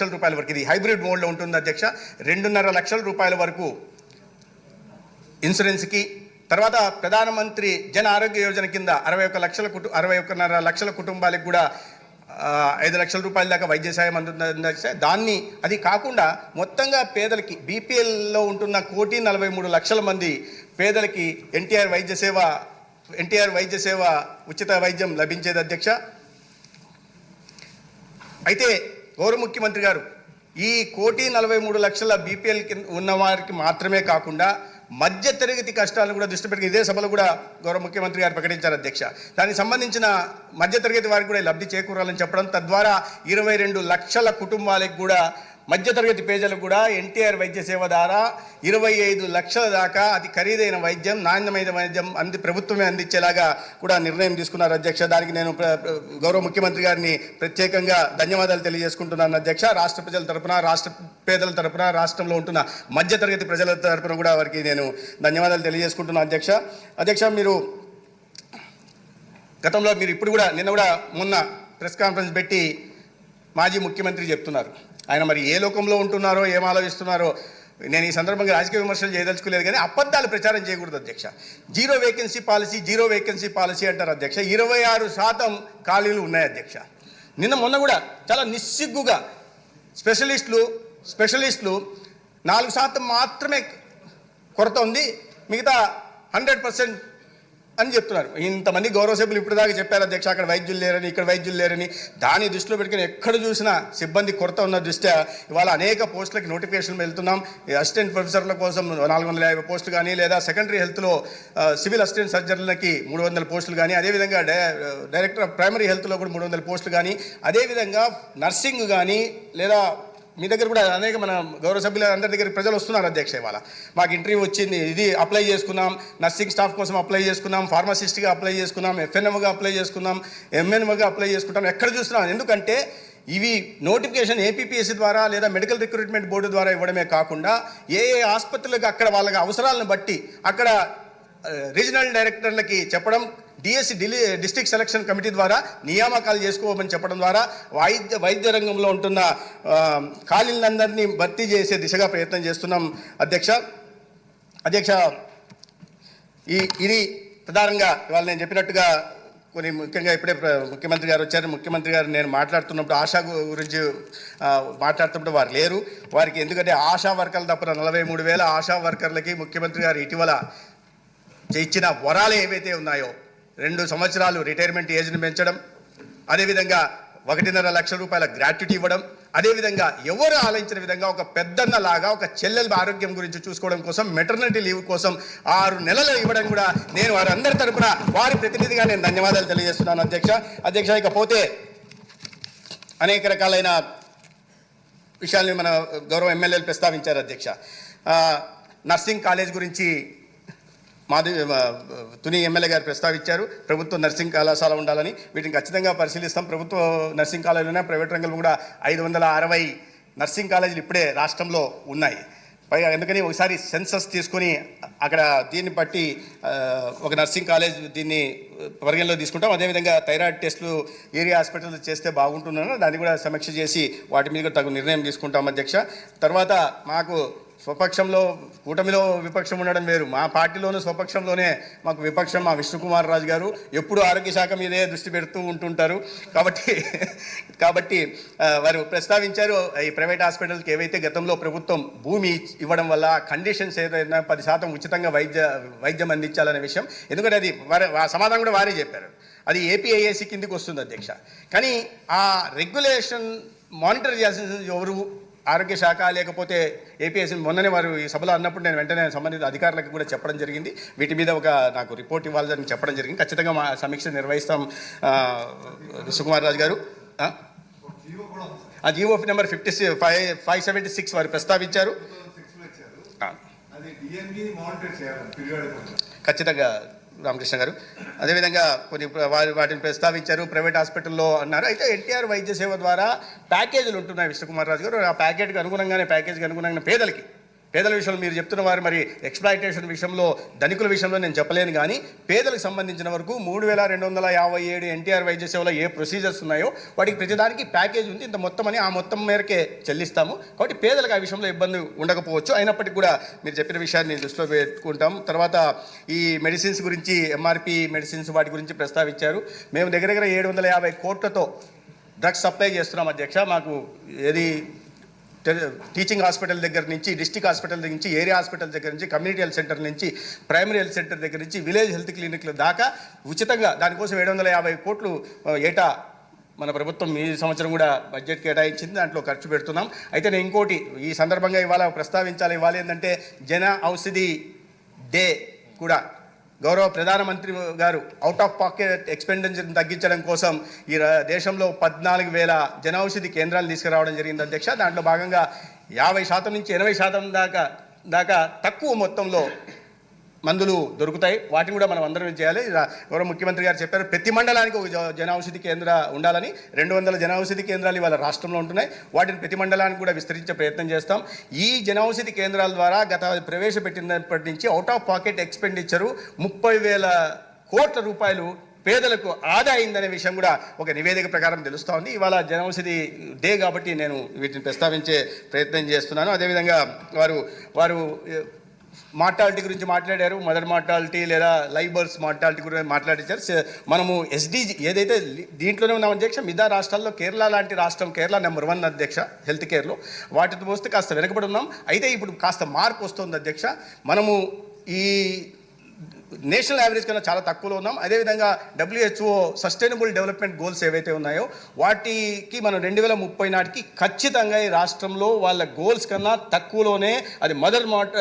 లక్షల రూపాయల వరకు ఇది హైబ్రిడ్ మోడ్లో ఉంటుంది అధ్యక్ష. రెండున్నర లక్షల రూపాయల వరకు ఇన్సూరెన్స్కి. తర్వాత ప్రధానమంత్రి జన ఆరోగ్య యోజన కింద అరవై ఒక్క లక్షల కుటు అరవై ఒక్కన్నర లక్షల కుటుంబాలకు కూడా ఐదు లక్షల రూపాయల దాకా వైద్య సాయం అందుతుంది దాన్ని అది కాకుండా మొత్తంగా పేదలకి బీపీఎల్లో ఉంటున్న కోటి నలభై మూడు లక్షల మంది పేదలకి ఎన్టీఆర్ వైద్య సేవ ఎన్టీఆర్ వైద్య సేవ ఉచిత వైద్యం లభించేది అధ్యక్ష. అయితే గౌరవ ముఖ్యమంత్రి గారు ఈ కోటి నలభై మూడు లక్షల బీపీఎల్ కింద ఉన్న వారికి మాత్రమే కాకుండా మధ్య తరగతి కష్టాలను కూడా దృష్టి పెట్టి ఇదే సభలో కూడా గౌరవ ముఖ్యమంత్రి గారు ప్రకటించారు అధ్యక్ష. దానికి సంబంధించిన మధ్య తరగతి వారికి కూడా లబ్ధి చేకూరాలని చెప్పడం తద్వారా ఇరవై రెండు లక్షల కుటుంబాలకు కూడా మధ్యతరగతి పేదలకు కూడా ఎన్టీఆర్ వైద్య సేవ ద్వారా ఇరవై ఐదు లక్షల దాకా అతి ఖరీదైన వైద్యం నాణ్యమైన వైద్యం అంది ప్రభుత్వమే అందించేలాగా కూడా నిర్ణయం తీసుకున్నారు అధ్యక్ష. దానికి నేను గౌరవ ముఖ్యమంత్రి గారిని ప్రత్యేకంగా ధన్యవాదాలు తెలియజేసుకుంటున్నాను అధ్యక్ష. రాష్ట్ర ప్రజల తరపున రాష్ట్ర పేదల తరపున రాష్ట్రంలో ఉంటున్న మధ్యతరగతి ప్రజల తరపున కూడా వారికి నేను ధన్యవాదాలు తెలియజేసుకుంటున్నాను అధ్యక్ష. అధ్యక్ష మీరు గతంలో మీరు ఇప్పుడు కూడా నిన్న కూడా మొన్న ప్రెస్ కాన్ఫరెన్స్ పెట్టి మాజీ ముఖ్యమంత్రి చెప్తున్నారు. ఆయన మరి ఏ లోకంలో ఉంటున్నారో ఏం ఆలోచిస్తున్నారో నేను ఈ సందర్భంగా రాజకీయ విమర్శలు చేయదలుచుకోలేదు కానీ అబద్ధాలు ప్రచారం చేయకూడదు అధ్యక్ష. Zero vacancy policy zero vacancy policy అంటారు అధ్యక్ష. ఇరవై ఆరు శాతం ఖాళీలు ఉన్నాయి అధ్యక్ష. నిన్న మొన్న కూడా చాలా నిస్సిగ్గుగా స్పెషలిస్టులు స్పెషలిస్టులు నాలుగు శాతం మాత్రమే కొరత ఉంది. మిగతా హండ్రెడ్ పర్సెంట్ అని చెప్తున్నారు. ఇంతమంది గౌరవ సభ్యులు ఇప్పుడు దాకా చెప్పారు అధ్యక్ష అక్కడ వైద్యులు లేరని ఇక్కడ వైద్యులు లేరని. దాన్ని దృష్టిలో పెట్టుకుని ఎక్కడ చూసినా సిబ్బంది కొరత ఉన్న దృష్ట్యా ఇవాళ అనేక పోస్టులకు నోటిఫికేషన్ వెళ్తున్నాం. ఈ అసిస్టెంట్ ప్రొఫెసర్ల కోసం నాలుగు వందల యాభై పోస్టులు కానీ లేదా సెకండరీ హెల్త్లో సివిల్ అసిస్టెంట్ సర్జన్లకి మూడు వందల పోస్టులు కానీ అదేవిధంగా డైరెక్టర్ ఆఫ్ ప్రైమరీ హెల్త్లో కూడా మూడు వందల పోస్టులు కానీ అదేవిధంగా నర్సింగ్ కానీ లేదా మీ దగ్గర కూడా అనేక మన గౌరవ సభ్యుల అందరి దగ్గర ప్రజలు వస్తున్నారు అధ్యక్ష ఇవాళ. మాకు ఇంటర్వ్యూ వచ్చింది ఇది అప్లై చేసుకున్నాం నర్సింగ్ స్టాఫ్ కోసం అప్లై చేసుకున్నాం ఫార్మసిస్ట్గా అప్లై చేసుకున్నాం ఎఫ్ఎన్ఎంగా అప్లై చేసుకున్నాం ఎంఎన్ఎంగా అప్లై చేసుకుంటాం ఎక్కడ చూస్తున్నాం? ఎందుకంటే ఇవి నోటిఫికేషన్ ఏపీపీఎస్సీ ద్వారా లేదా మెడికల్ రిక్రూట్మెంట్ బోర్డు ద్వారా ఇవ్వడమే కాకుండా ఏ ఏ ఆసుపత్రులకు అక్కడ వాళ్ళకి అవసరాలను బట్టి అక్కడ eh, రీజనల్ డైరెక్టర్లకి చెప్పడం DSC Delhi district selection committee ద్వారా నియామకాలు చేసుకోమని చెప్పడం ద్వారా వైద్య వైద్య రంగంలో ఉంటున్న ఖాళీలందరినీ భర్తీ చేసే దిశగా ప్రయత్నం చేస్తున్నాం అధ్యక్ష. అధ్యక్ష ఈ ఇది ప్రధానంగా ఇవాళ నేను చెప్పినట్టుగా కొన్ని ముఖ్యంగా ఇప్పుడే ముఖ్యమంత్రి గారు వచ్చారు. ముఖ్యమంత్రి గారు నేను మాట్లాడుతున్నప్పుడు ఆశ గురించి మాట్లాడుతున్నప్పుడు వారు లేరు. వారికి ఎందుకంటే ఆశా వర్కర్లు తప్పన నలభై మూడు వేల ఆశా వర్కర్లకి ముఖ్యమంత్రి గారు ఇటీవల ఇచ్చిన వరాలు ఏవైతే ఉన్నాయో రెండు సంవత్సరాలు రిటైర్మెంట్ ఏజ్ని పెంచడం అదేవిధంగా ఒకటిన్నర లక్షల రూపాయల గ్రాట్యుటీ ఇవ్వడం అదేవిధంగా ఎవరు ఆలోచించిన విధంగా ఒక పెద్దన్న లాగా ఒక చెల్లెల ఆరోగ్యం గురించి చూసుకోవడం కోసం మెటర్నిటీ లీవ్ కోసం ఆరు నెలలు ఇవ్వడం కూడా నేను వారందరి తరపున వారి ప్రతినిధిగా నేను ధన్యవాదాలు తెలియజేస్తున్నాను అధ్యక్ష. అధ్యక్ష ఇకపోతే అనేక రకాలైన విషయాల్ని మన గౌరవ ఎమ్మెల్యేలు ప్రస్తావించారు అధ్యక్ష. నర్సింగ్ కాలేజ్ గురించి మాది తుని ఎమ్మెల్యే గారు ప్రస్తావించారు. ప్రభుత్వ నర్సింగ్ కళాశాల ఉండాలని. వీటిని ఖచ్చితంగా పరిశీలిస్తాం. ప్రభుత్వ నర్సింగ్ కాలేజీలోనే ప్రైవేట్ రంగంలో కూడా ఐదు వందల అరవై నర్సింగ్ కాలేజీలు ఇప్పుడే రాష్ట్రంలో ఉన్నాయి. పైగా ఎందుకని ఒకసారి సెన్సస్ తీసుకొని అక్కడ దీన్ని బట్టి ఒక నర్సింగ్ కాలేజ్ దీన్ని పరిగణలో తీసుకుంటాం. అదేవిధంగా థైరాయిడ్ టెస్టులు ఏరియా హాస్పిటల్ చేస్తే బాగుంటుందని దాన్ని కూడా సమీక్ష చేసి వాటి మీద తగు నిర్ణయం తీసుకుంటాం అధ్యక్ష. తర్వాత మాకు స్వపక్షంలో కూటమిలో విపక్షం ఉండడం వేరు. మా పార్టీలోనూ స్వపక్షంలోనే మాకు విపక్షం మా విష్ణుకుమార్ రాజు గారు ఎప్పుడు ఆరోగ్య శాఖ మీదే దృష్టి పెడుతూ ఉంటుంటారు. కాబట్టి కాబట్టి వారు ప్రస్తావించారు ఈ ప్రైవేట్ హాస్పిటల్కి ఏవైతే గతంలో ప్రభుత్వం భూమి ఇవ్వడం వల్ల కండిషన్స్ ఏదైనా పది శాతం ఉచితంగా వైద్య వైద్యం అందించాలనే విషయం. ఎందుకంటే అది వారి సమాధానం కూడా వారే చెప్పారు. అది ఏపీఐఏసీ కిందికి వస్తుంది అధ్యక్ష. కానీ ఆ రెగ్యులేషన్ మానిటర్ చేయాల్సిన ఎవరు? ఆరోగ్య శాఖ లేకపోతే ఏపీఎస్సీ మొన్ననే వారు ఈ సభలో అన్నప్పుడు నేను వెంటనే సంబంధిత అధికారులకు కూడా చెప్పడం జరిగింది. వీటి మీద ఒక నాకు రిపోర్ట్ ఇవ్వాలని చెప్పడం జరిగింది. ఖచ్చితంగా మా సమీక్ష నిర్వహిస్తాం సుకుమార్ రాజు గారు. ఆ? GO number fifty five five seventy six వారు ప్రస్తావించారు. ఖచ్చితంగా రామకృష్ణ గారు. అదేవిధంగా కొన్ని వారి వాటిని ప్రస్తావించారు ప్రైవేట్ హాస్పిటల్లో అన్నారు. అయితే ఎన్టీఆర్ వైద్య సేవ ద్వారా ప్యాకేజీలు ఉంటున్నాయి విష్ణుకుమార్ రాజు గారు. ఆ ప్యాకేజ్కి అనుగుణంగానే ప్యాకేజ్కి అనుగుణంగా పేదలకి పేదల విషయంలో మీరు చెప్తున్న వారు మరి ఎక్స్ప్లాయిటేషన్ విషయంలో ధనికుల విషయంలో నేను చెప్పలేను కానీ పేదలకు సంబంధించిన వరకు మూడు వేల రెండు వందల యాభై ఏడు ఎన్టీఆర్ వైద్య సేవలో ఏ ప్రొసీజర్స్ ఉన్నాయో వాటికి ప్రతిదానికి ప్యాకేజ్ ఉంది. ఇంత మొత్తం అని ఆ మొత్తం మేరకే చెల్లిస్తాము. కాబట్టి పేదలకు ఆ విషయంలో ఇబ్బంది ఉండకపోవచ్చు. అయినప్పటికీ కూడా మీరు చెప్పిన విషయాన్ని దృష్టిలో పెట్టుకుంటాం. తర్వాత ఈ మెడిసిన్స్ గురించి ఎంఆర్పి మెడిసిన్స్ వాటి గురించి ప్రస్తావించారు. మేము దగ్గర దగ్గర ఏడు వందల యాభై కోట్లతో డ్రగ్స్ సప్లై చేస్తున్నాం అధ్యక్ష. మాకు ఏది టీచింగ్ హాస్పిటల్ దగ్గర నుంచి డిస్టిక్ హాస్పిటల్ దగ్గర నుంచి ఏరియా హాస్పిటల్ దగ్గర నుంచి కమ్యూనిటీ హెల్త్ సెంటర్ నుంచి ప్రైమరీ హెల్త్ సెంటర్ దగ్గర నుంచి విలేజ్ హెల్త్ క్లినిక్ల దాకా ఉచితంగా దానికోసం ఏడు వందల యాభై కోట్లు ఏటా మన ప్రభుత్వం ఈ సంవత్సరం కూడా బడ్జెట్ కేటాయించింది. దాంట్లో ఖర్చు పెడుతున్నాం. అయితే నేను ఇంకోటి ఈ సందర్భంగా ఇవాళ ప్రస్తావించాలి. ఇవ్వాలి ఏంటంటే జన ఔషధి డే కూడా గౌరవ ప్రధానమంత్రి గారు అవుట్ ఆఫ్ పాకెట్ ఎక్స్పెండిచర్ని తగ్గించడం కోసం ఈ దేశంలో పద్నాలుగు వేల జనౌషధి కేంద్రాలు తీసుకురావడం జరిగింది అధ్యక్ష. దాంట్లో భాగంగా యాభై శాతం నుంచి ఎనభై శాతం దాకా దాకా తక్కువ మొత్తంలో మందులు దొరుకుతాయి. వాటిని కూడా మనం అందరం చేయాలి. ఎవరో గౌరవ ముఖ్యమంత్రి గారు చెప్పారు ప్రతి మండలానికి ఒక జ- కేంద్ర ఉండాలని. రెండు వందల జనౌషధి కేంద్రాలు ఇవాళ రాష్ట్రంలో ఉంటున్నాయి. వాటిని ప్రతి మండలానికి కూడా విస్తరించే ప్రయత్నం చేస్తాం. ఈ జనౌషధి కేంద్రాల ద్వారా గత ప్రవేశపెట్టినప్పటి నుంచి అవుట్ ఆఫ్ పాకెట్ ఎక్స్పెండిచరు ముప్పై వేల కోట్ల రూపాయలు పేదలకు ఆదా అయిందనే విషయం కూడా ఒక నివేదిక ప్రకారం తెలుస్తూ ఉంది. ఇవాళ జనౌషధి డే కాబట్టి నేను వీటిని ప్రస్తావించే ప్రయత్నం చేస్తున్నాను. అదేవిధంగా వారు వారు మార్టాలిటీ గురించి మాట్లాడారు మదర్ మార్టాలిటీ లేదా లైబర్స్ మార్టాలిటీ గురించి మాట్లాడించారు మనము ఎస్డీజీ ఏదైతే దీంట్లోనే ఉన్నాం అధ్యక్ష మిగతా రాష్ట్రాల్లో కేరళ లాంటి రాష్ట్రం కేరళ నెంబర్ వన్ అధ్యక్ష హెల్త్ కేర్లో. వాటితో పోస్తే కాస్త వెనకబడి ఉన్నాం. అయితే ఇప్పుడు కాస్త మార్పు వస్తుంది అధ్యక్ష. మనము ఈ నేషనల్ యావరేజ్ కన్నా చాలా తక్కువలో ఉన్నాం. అదేవిధంగా డబ్ల్యూహెచ్ఓ సస్టైనబుల్ డెవలప్మెంట్ గోల్స్ ఏవైతే ఉన్నాయో వాటికి మనం రెండు వేల ముప్పై నాటికి ఖచ్చితంగా ఈ రాష్ట్రంలో వాళ్ళ గోల్స్ కన్నా తక్కువలోనే అది మదర్ మాట